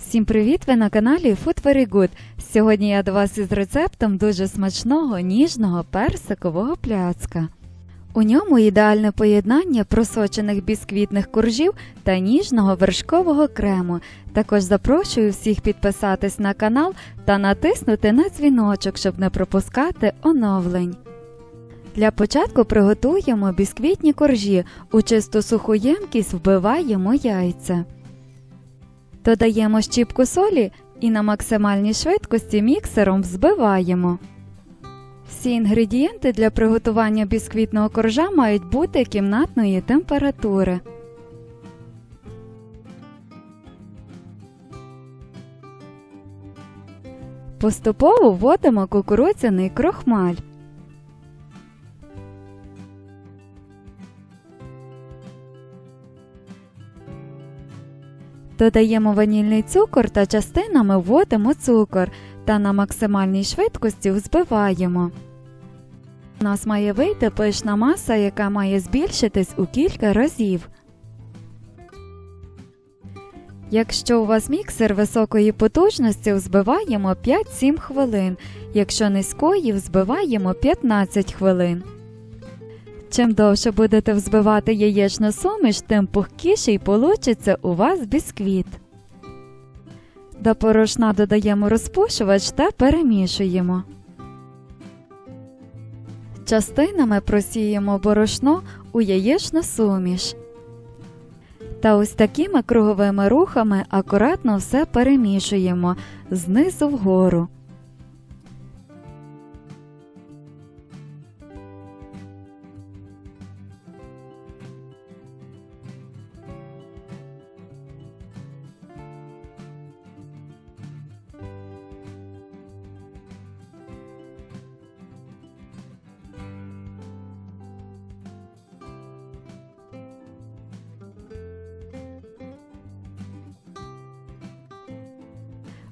Всім привіт! Ви на каналі Food Very Good. Сьогодні я до вас із рецептом дуже смачного ніжного персикового пляцка. У ньому ідеальне поєднання просочених бісквітних коржів та ніжного вершкового крему. Також запрошую всіх підписатись на канал та натиснути на дзвіночок, щоб не пропускати оновлень. Для початку приготуємо бісквітні коржі. У чисту суху ємкість вбиваємо яйця. Додаємо щіпку солі і на максимальній швидкості міксером взбиваємо. Всі інгредієнти для приготування бісквітного коржа мають бути кімнатної температури. Поступово вводимо кукурудзяний крохмаль. Додаємо ванільний цукор та частинами вводимо цукор та на максимальній швидкості взбиваємо. У нас має вийти пишна маса, яка має збільшитись у кілька разів. Якщо у вас міксер високої потужності, взбиваємо 5-7 хвилин. Якщо низької, взбиваємо 15 хвилин. Чим довше будете взбивати яєчну суміш, тим пухкіший получиться у вас бісквіт. До порошна додаємо розпушувач та перемішуємо. Частинами просіємо борошно у яєчну суміш. Та ось такими круговими рухами акуратно все перемішуємо знизу вгору.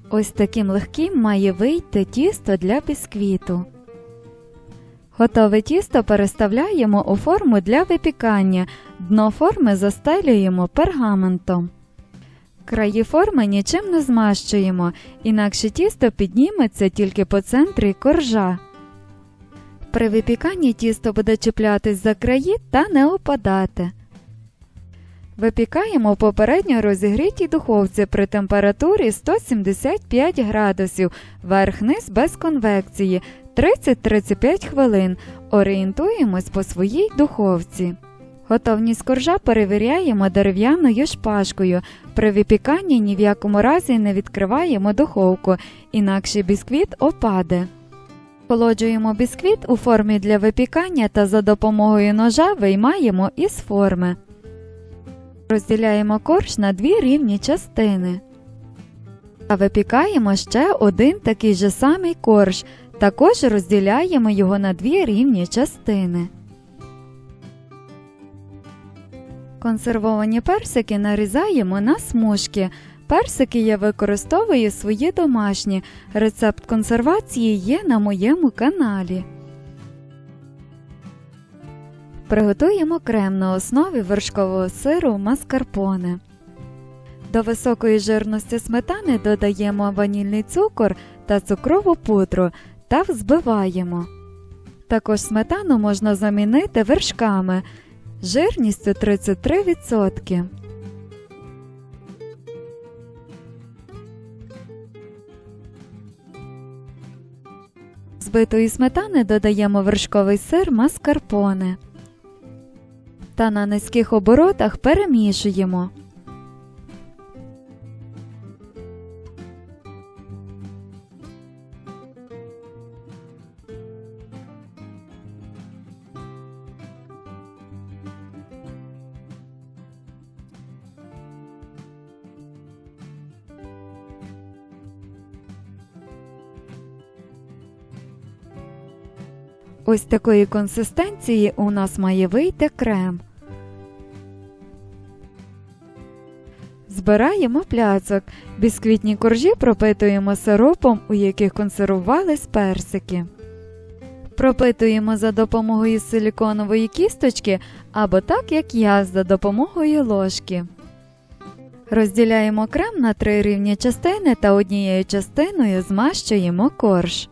Ось таким легким має вийти тісто для бісквіту. Готове тісто переставляємо у форму для випікання. Дно форми застелюємо пергаментом. Краї форми нічим не змащуємо, інакше тісто підніметься тільки по центрі коржа. При випіканні тісто буде чіплятись за краї та не опадати. Випікаємо попередньо розігрітій духовці при температурі 175 градусів, верх-низ без конвекції 30-35 хвилин. Орієнтуємось по своїй духовці. Готовність коржа перевіряємо дерев'яною шпажкою. При випіканні ні в якому разі не відкриваємо духовку, інакше бісквіт опаде. Холоджуємо бісквіт у формі для випікання та за допомогою ножа виймаємо із форми. Розділяємо корж на дві рівні частини. Та випікаємо ще один такий же самий корж. Також розділяємо його на дві рівні частини. Консервовані персики нарізаємо на смужки. Персики я використовую свої домашні. Рецепт консервації є на моєму каналі. Приготуємо крем на основі вершкового сиру маскарпоне. До високої жирності сметани додаємо ванільний цукор та цукрову пудру та взбиваємо. Також сметану можна замінити вершками жирністю 33%. Збитої сметани додаємо вершковий сир маскарпоне та на низьких оборотах перемішуємо. Ось такої консистенції у нас має вийти крем. Збираємо пляцок. Бісквітні коржі пропитуємо сиропом, у яких консервувались персики. Пропитуємо за допомогою силіконової кісточки або так, як я, за допомогою ложки. Розділяємо крем на три рівні частини та однією частиною змащуємо корж.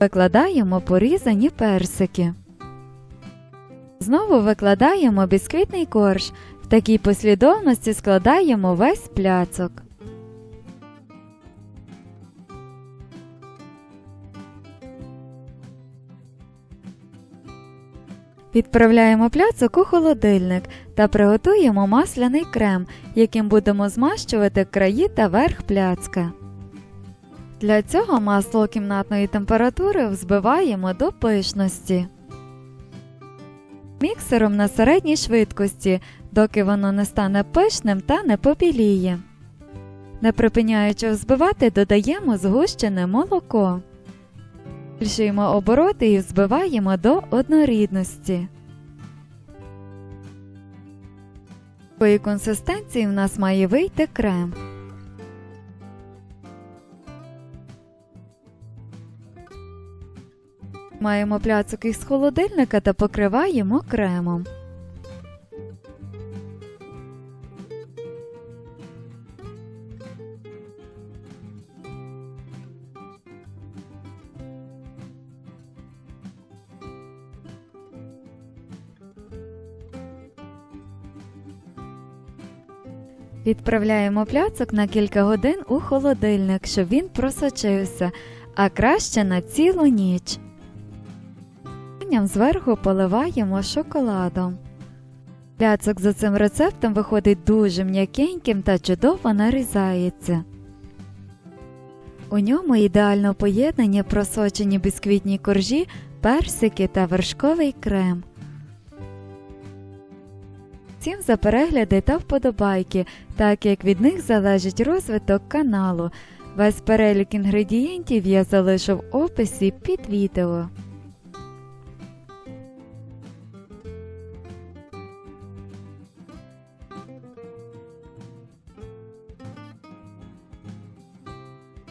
Викладаємо порізані персики. Знову викладаємо бісквітний корж. В такій послідовності складаємо весь пляцок. Відправляємо пляцок у холодильник та приготуємо масляний крем, яким будемо змащувати краї та верх пляцка. Для цього масло кімнатної температури взбиваємо до пишності. Міксером на середній швидкості, доки воно не стане пишним та не побіліє. Не припиняючи взбивати, додаємо згущене молоко. Збільшуємо обороти і взбиваємо до однорідності. Такої консистенції в нас має вийти крем. Маємо пляцок із холодильника та покриваємо кремом. Відправляємо пляцок на кілька годин у холодильник, щоб він просочився, а краще на цілу ніч. Потім Зверху поливаємо шоколадом. Пляцок за цим рецептом виходить дуже м'якеньким та чудово нарізається. У ньому ідеально поєднані просочені бісквітні коржі, персики та вершковий крем. Всім за перегляди та вподобайки, так як від них залежить розвиток каналу. Весь перелік інгредієнтів я залишу в описі під відео.